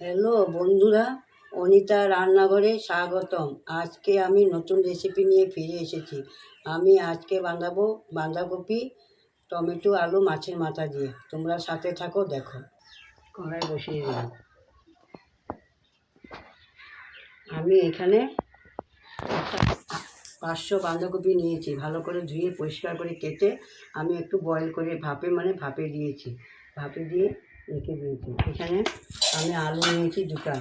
Hello বন্ধুরা, অনিতা রান্নাঘরে স্বাগতম। আজকে আমি নতুন রেসিপি নিয়ে ফিরে এসেছি। আমি আজকে বানাবো বাঁধাকপি, টমেটো, আলু, মাছের মাথা দিয়ে। তোমরা সাথে থাকো, দেখো। কড়াই বসিয়ে দিলাম। আমি এখানে পাঁচশো বাঁধাকপি নিয়েছি। ভালো করে ধুয়ে পরিষ্কার করে কেটে আমি একটু বয়েল করে ভাপে মানে ভাপে দিয়েছি। ভাপে দিয়ে রেখে দিয়েছি এখানে আমি আলু নিয়েছি দুটা।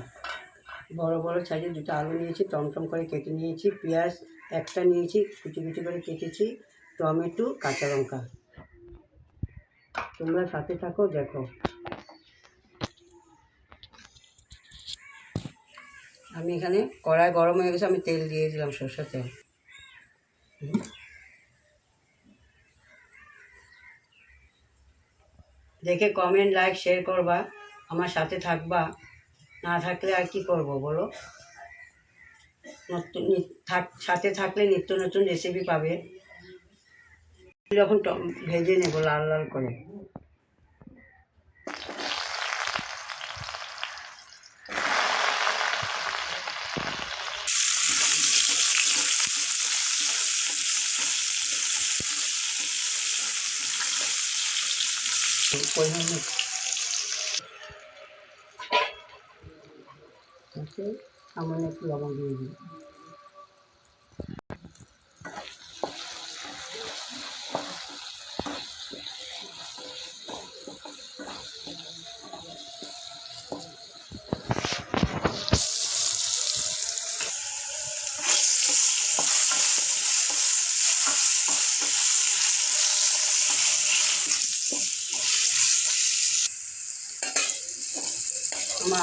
বড় বড় সাইজের দুটো আলু নিয়েছি টমটম করে কেটে নিয়েছি পেঁয়াজ একটা নিয়েছি কুচি কুচি করে কেটেছি টমেটো কাঁচা লঙ্কা। তোমরা সাথে থাকো দেখো। আমি এখানে কড়াই গরম হয়ে গেছে আমি তেল দিয়ে দিলাম সরষের তেল। দেখে কমেন্ট লাইক শেয়ার করবা, আমার সাথে থাকবা। না থাকলে আর কি করব বলো? নতুন থাক, সাথে থাকলে নিত্য নতুন রেসিপি পাবে। যখন ভেজে নেব লাল লাল করে। পরিমাণ আমার একটু লবণ দিয়ে দিই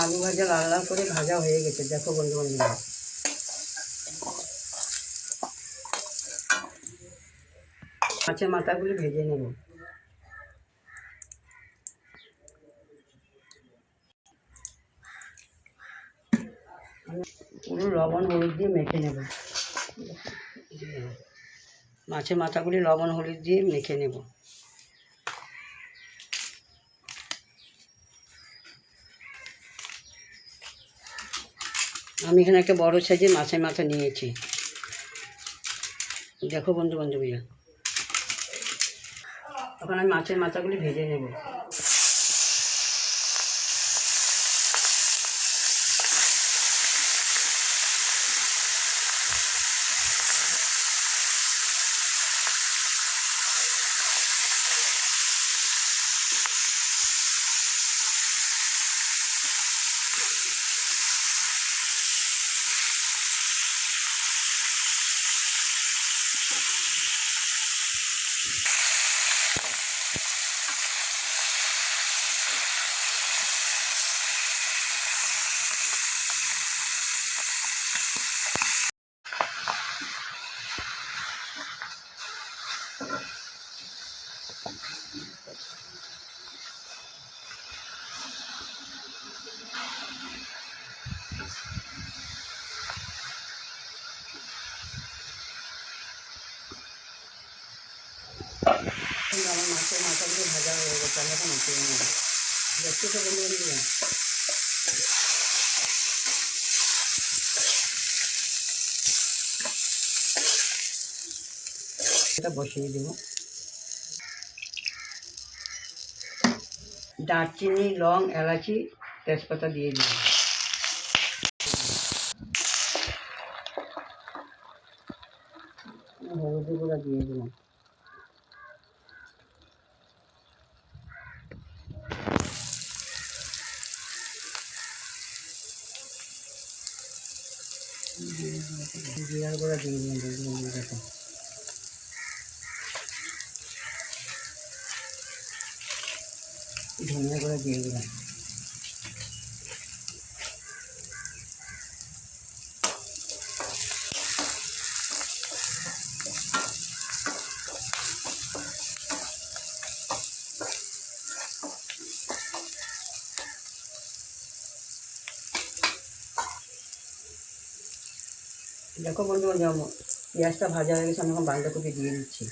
আলু ভাজা লাল লাল করে ভাজা হয়ে গেছে। দেখো বন্ধু বান্ধবরা মাছের মাথাগুলি ভেজে নেব। পুরো লবণ হলুদ দিয়ে মেখে নেব। মাছের মাথাগুলি লবণ হলুদ দিয়ে মেখে নেব। আমি এখানে একটা বড় সাইজের মাছের মাথা নিয়েছি। দেখো বন্ধু বান্ধবীরা এখন আমি মাছের মাথাগুলি ভেজে নেব। কিন্তু মাছের ভাজা হয়ে গেছে আমি এখন উঠিয়ে নেব। দেখছ তো বন্ধু বান্ধবীরা এটা বসিয়ে দেব। দারচিনি, লং, এলাচি, তেজপাতা দিয়ে দিব হলুদ গুঁড়া দিয়ে দিলাম জিরার গুঁড়া দিয়ে দিলাম বন্ধু বান্ধবী দেখো ধনিয়া করে দিয়ে দিলাম। দেখো বন্ধু পেঁয়াজটা ভাজা হয়ে গেছে, আমি এখন বাঁধাকপি দিয়ে দিচ্ছি।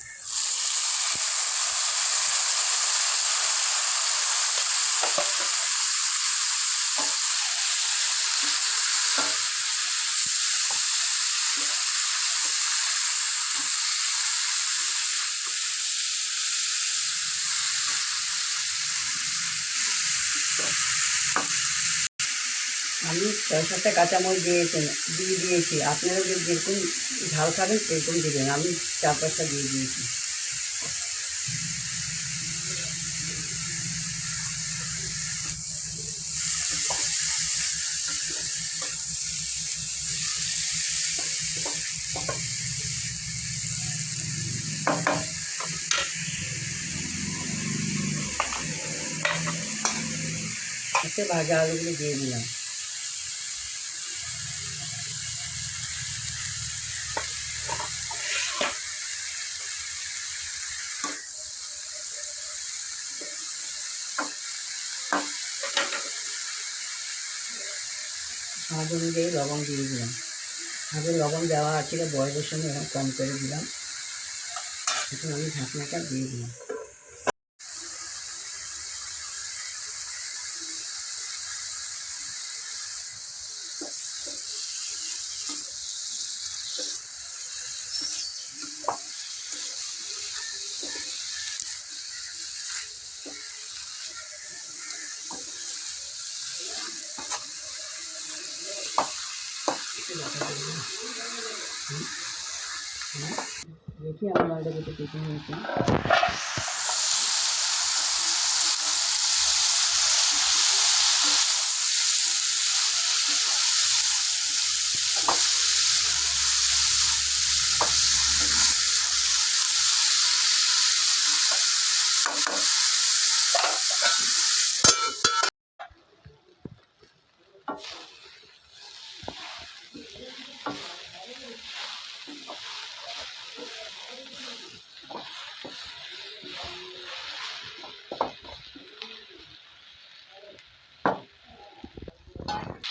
আমি ছয় সাতটা কাঁচামরিচ দিয়েছেন দিয়ে দিয়েছি। আপনারা যে যেরকম ঝাল খাবেন, সেরকম দেবেন। আমি চার পাঁচটা দিয়ে দিয়েছি। ভাজা আলুগুলো দিয়ে দিলাম। স্বাদ অনুযায়ী লবণ দিয়ে দিলাম। আগে লবণ দেওয়া আছে বয়সের সঙ্গে এখন কম করে দিলাম। এখন আমি ঢাকনাটা দিয়ে দিলাম। দেখি আমার আলটা কত কেটে হয়েছে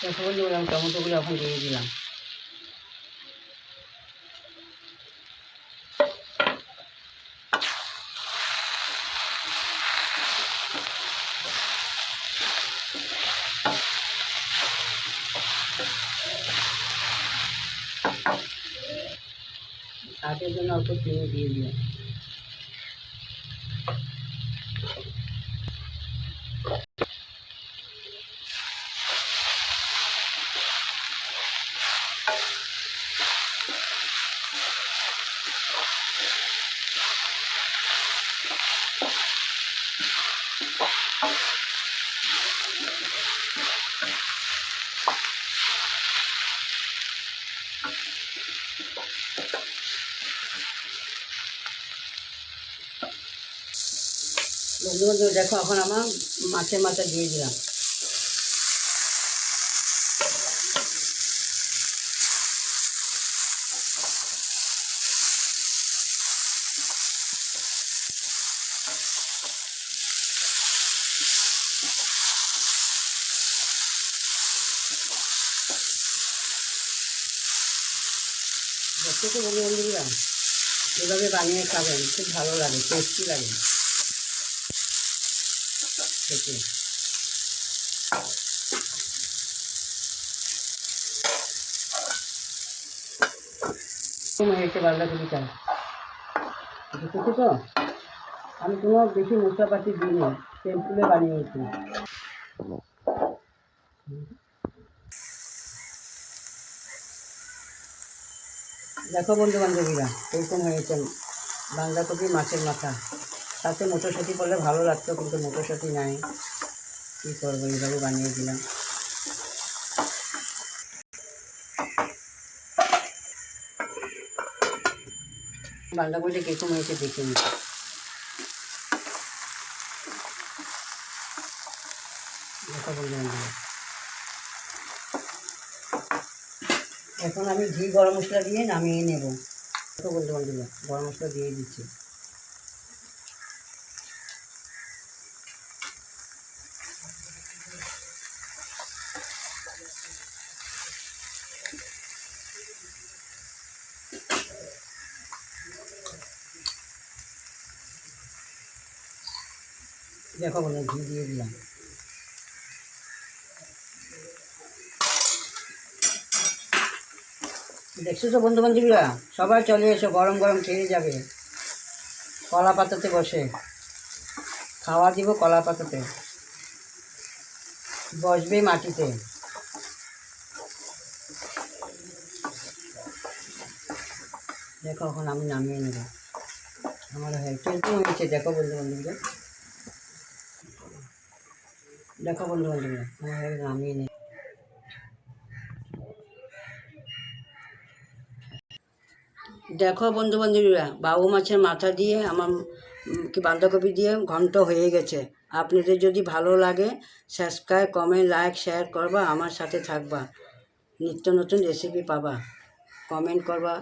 তখন দিলাম টমেটোগুলো এখন দিয়ে দিলাম। স্বাদের জন্য অল্প চিনি দিয়ে দিলাম। বন্ধু বন্ধু দেখো, এখন আমার মাছের মাথা দিয়ে দিলাম। দেখছ তো বন্ধু বন্ধুরা এভাবে বানিয়ে খাবেন, খুব ভালো লাগে টেস্টি লাগে। খেতে হয়েছে বাঁধাকপিটা দেখেছ তো? আমি কোনো বেশি মশলাপাতি দিইনি সিম্পলে বানিয়েছি। দেখো বন্ধু বান্ধবীরা এরকম হয়েছে বাঁধাকপি মাছের মাথা। তাতে মটরশুঁটি পড়লে ভালো লাগতো, কিন্তু মটরশুঁটি নাই। কী করব, এইভাবে বানিয়ে দিলাম। বাঁধাকপিটা কীরকম হয়েছে দেখে বন্ধু এখন আমি ঘি, গরম মশলা দিয়ে নামিয়ে নেব। তো বন্ধু বান্ধবীরা গরম মশলা দিয়ে দিচ্ছি। দেখো বন্ধু ঘি দিয়ে দিলাম। দেখছ তো বন্ধু বান্ধবীরা সবাই চলে এসো, গরম গরম খেয়ে যাবে। কলা পাতাতে বসে। খাওয়া দিব কলা পাতাতে। বসবে মাটিতে। দেখো এখন আমি নামিয়ে নেব। আমার হয়ে হয়েছে দেখো বন্ধু বান্ধবীরা দেখো বন্ধু বান্ধবীরা আমার দেখো বন্ধু বান্ধবীরা বাবু মাছের মাথা দিয়ে, আমার কি বাঁধাকপি দিয়ে ঘন্ট হয়ে গেছে। আপনাদের যদি ভালো লাগে সাবস্ক্রাইব কমেন্ট লাইক শেয়ার করবা, আমার সাথে থাকবা। নিত্য নতুন রেসিপি পাবা। কমেন্ট করবা।